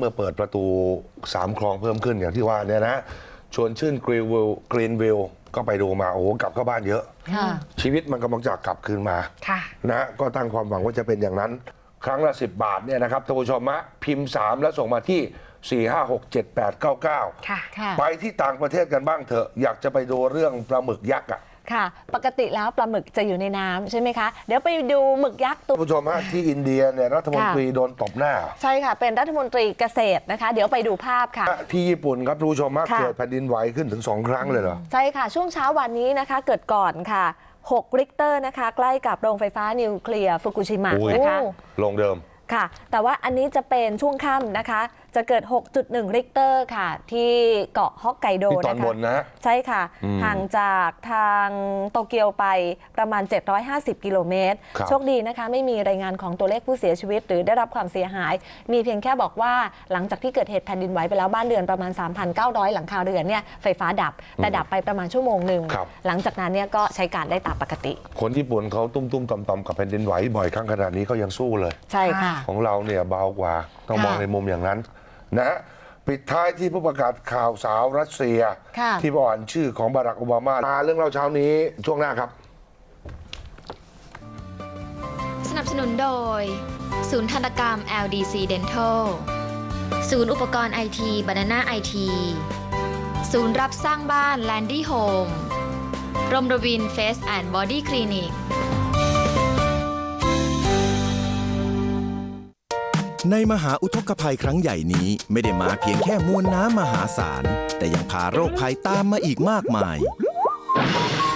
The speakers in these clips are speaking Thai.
เมื่อเปิดประตูสามคลองเพิ่มขึ้นอย่างที่ว่าเนี่ยนะชวนชื่นกรีนวิลกรีนวิลก็ไปดูมาโอ้โหกลับเข้าบ้านเยอะ ค่ะ ชีวิตมันกำลังจะกลับคืนมา ค่ะ นะก็ตั้งความหวังว่าจะเป็นอย่างนั้น ครั้งละ 10 บาทเนี่ยนะครับท่านผู้ชมมะพิมพ์ 3 แล้วส่งมาที่ 4 5 6 7 8 9 9 ค่ะ ค่ะ ไปที่ต่างประเทศกันบ้างเถอะ อยากจะไปดูเรื่องปลาหมึกยักษ์อะ ค่ะ ปกติแล้วปลาหมึกจะอยู่ในน้ำใช่ไหมคะ เดี๋ยวไปดูหมึกยักษ์ตัว ท่านผู้ชมฮะที่อินเดียเนี่ยรัฐมนตรีโดนตบหน้า ใช่ค่ะ เป็นรัฐมนตรีเกษตรนะคะ เดี๋ยวไปดูภาพค่ะ ที่ญี่ปุ่นครับท่านผู้ชมฮะค่ะ เกิดแผ่นดินไหวขึ้นถึง2ครั้งเลยเหรอ ใช่ค่ะ ช่วงเช้าวันนี้นะคะ เกิดก่อนค่ะ 6 ริกเตอร์นะคะ ใกล้กับโรงไฟฟ้านิวเคลียร์ฟุกุชิมะอุ้ย นะคะ ลงเดิม ค่ะ แต่ว่าอันนี้จะเป็นช่วงค่ำนะคะจะเกิด 6.1 ริกเตอร์ค่ะ ที่เกาะฮอกไกโดที่ตอนนะคะบนนะฮะใช่ค่ะ อืมห่างจากทางโตเกียวไปประมาณ 750 กิโลเมตร ครับ โชคดีนะคะ ไม่มีรายงานของตัวเลขผู้เสียชีวิต หรือได้รับความเสียหาย มีเพียงแค่บอกว่าหลังจากที่เกิดเหตุแผ่นดินไหวไปแล้วบ้านเรือนประมาณ 3,900 หลังคาเรือนเนี่ยไฟฟ้าดับ แต่ดับไปประมาณชั่วโมงหนึ่ง ครับ หลังจากนั้นเนี่ยก็ใช้การได้ตามปกติ คนญี่ปุ่นเขาตุ้มตุ้มๆต่อมๆกับแผ่นดินไหวบ่อยครั้งขนาดนี้เขายังสู้เลย ใช่ค่ะ ของเราเนี่ยเบากว่าต้องมองค่ะ ในมุมอย่างนั้น นะฮะปิดท้ายที่ผู้ประกาศข่าวสาวรัสเซีย ค่ะ ที่อ่านชื่อของบารักโอบามามาเรื่องเล่าเช้านี้ช่วงหน้าครับ สนับสนุนโดย ศูนย์ทันตกรรม LDC Dental ศูนย์อุปกรณ์ไอที Banana IT ศูนย์รับสร้างบ้าน Landy Home รมรวิน Face and Body Clinic ในมหาอุทกภัยครั้งใหญ่นี้ไม่ได้มาเพียงแค่มวลน้ำมหาศาล แต่ยังพาโรคภัยตามมาอีกมากมาย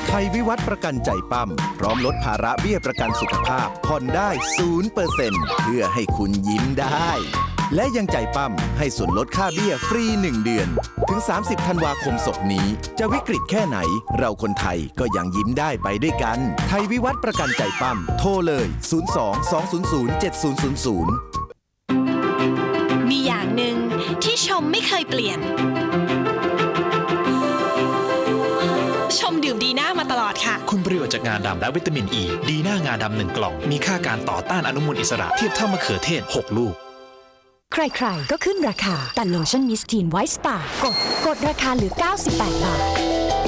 ไทยวิวัฒน์ประกันใจปั้มพร้อมลดภาระเบี้ยประกันสุขภาพผ่อนได้0%เปอร์เซ็นเพื่อให้คุณยิ้มได้ และยังใจปั้มให้ส่วนลดค่าเบี้ยฟรี 1 เดือน ถึง 30ธันวาคมศกนี้ จะวิกฤตแค่ไหน เราคนไทยก็ยังยิ้มได้ไปด้วยกัน ไทยวิวัฒน์ประกันใจปั้มโทรเลย 02 200 7000มีอย่าง หนึ่งที่ชมไม่เคยเปลี่ยน ชมดื่มดีน่ามาตลอดค่ะ คุณประโยชน์จากงาดำและวิตามินอ e, ีดีหน้างาดำหนึ่งกล่อง มีค่าการต่อต้านอนุมูลอิสระเทียบเท่ามะเขือเทศ 6 ลูก ใครๆ ก็ขึ้นราคา แต่โลชั่นมิสทีนไวท์สปากดกดราคาเหลือ 98 บาท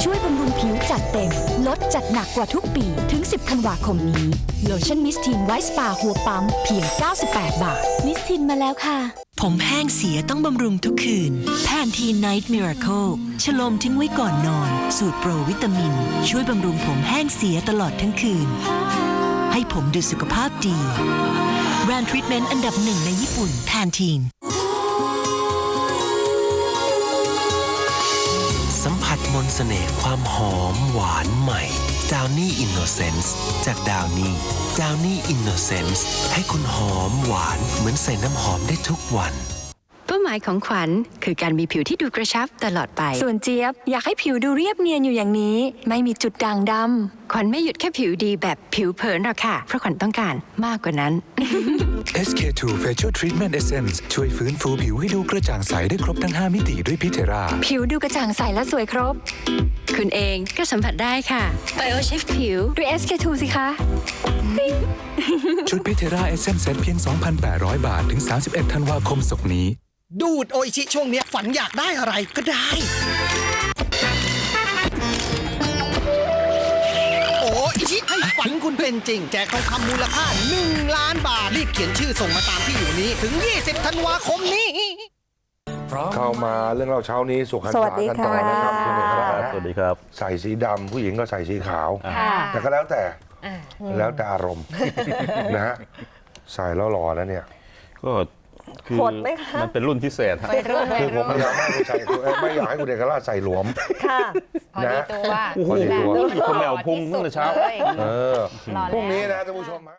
ช่วยบำรุงผิวจัดเต็ม ลดจัดหนักกว่าทุกปีถึง 10 ธันวาคมนี้ โลชั่นมิสทีนไวท์สปาหัวปั๊มเพียง 98 บาท มิสทีนมาแล้วค่ะ ผมแห้งเสียต้องบำรุงทุกคืนแพนทีไนท์มิราเคิลฉโลมทิ้งไว้ก่อนนอน สูตรโปรวิตามิน ช่วยบำรุงผมแห้งเสียตลอดทั้งคืน ให้ผมดูสุขภาพดีแบรนด์ทรีทเมนต์อันดับหนึ่งในญี่ปุ่นแพนทีน มผัสมนต์เสน่ห์ความหอมหวานใหม่ดาวนี่อินโนเซนส์จากดาวนี่ดาวนี่อินโนเซนส์ให้คุณหอมหวานเหมือนใส่น้ำหอมได้ทุกวัน หมายของขวัญ คือการมีผิวที่ดูกระชับตลอดไป ส่วนเจี๊ยบอยากให้ผิวดูเรียบเนียนอยู่อย่างนี้ ไม่มีจุดด่างดำขวัญไม่หยุดแค่ผิวดีแบบผิวเผินหรอกค่ะ เพราะขวัญต้องการมากกว่านั้น SK2 Facial Treatment Essence ช่วยฟื้นฟูผิวให้ดูกระจ่างใสได้ครบทั้ง 5 มิติด้วยพิเทรา ผิวดูกระจ่างใสและสวยครบ คุณเองก็สัมผัสได้ค่ะ Bio Shift ผิวด้วย SK2 สิคะ ชุดพิเทราเอเซนเซ็ตเพียง 2,800 บาท ถึง 31 ธันวาคมศกนี้ ดูดโออิชิช่วงเนี้ยฝันอยากได้อะไรก็ได้ โออิชิให้ฝันคุณเป็นจริง แจกทองคำมูลค่า 1 ล้านบาท รีบเขียนชื่อส่งมาตามที่อยู่นี้ ถึง 20 ธันวาคมนี้ เข้ามาเรื่องเล่าเช้านี้สุขันสวัสษาดีกันต่อนะครับค่ะคุณเอกราชสวัสดีครับ ใส่สีดำผู้หญิงก็ใส่สีขาว ค่ะแต่ก็แล้วแต่แล้วแต่อารมณ์นะฮะใส่แล้วหล่อนะเนี่ย ก็ คือหดไหมคะ มันเป็นรุ่นพิเศษฮะคือผมไม่อยากให้คุณใส่เอ้ยไม่อยากให้คุณเอกราชใส่หลวม ค่ะ พอดีตัวโอ้โหพอดีตัวแบบคนแมวพุ่งตั้งแต่เช้า หล่อที่สุดเลยเออ หล่อแล้ว พรุ่งนี้นะท่านผู้ชมฮะ